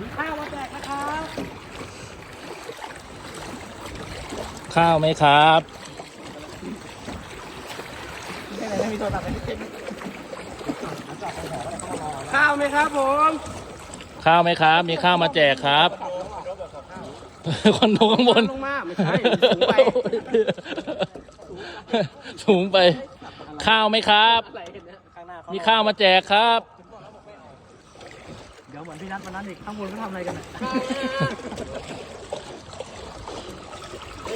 มีข้าวมาแจกนะครับข้าวไหมครับไม่อะไรไม่มีโทรศัพท์ไม่เป็นข้าวไหมครับผมข้าวไหมครับ มีข้าวมาแจกครับ คนโตข้างบน ลงมาไม่ใช่สูงไปสูงไป ข้าวไหมครับ อะไรกันเนี่ยข้างหน้าเขามีข้าวมาแจกครับ เดี๋ยวเหมือนพี่นัทวันนั้นอีกข้างบนเขาทำอะไรกันเนี่ย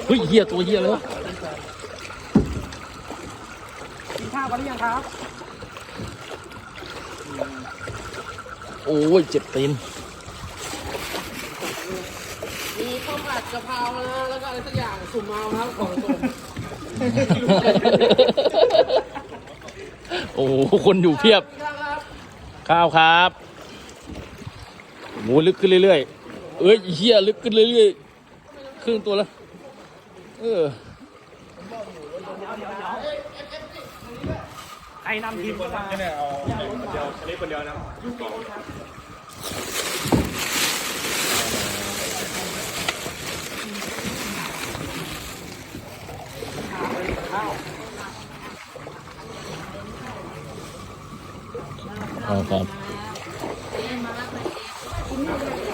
เฮ้ยเหี้ยตัวเหี้ยเลยวะกินข้าวกันหรือยังครับโอ้ยเจ็บตีนมีข้าวผัดกะเพรานะแล้วก็อะไรสักอย่างสุ่มเอาครับของสุ่มโอ้โหคนอยู่เพียบครับข้าวครับ โหลึกขึ้นเรื่อยๆ เอ้ยเฮียลึกขึ้นเรื่อยๆ ครึ่งตัวแล้ว เออใครนำทีมเข้ามาเอาครับ 停在这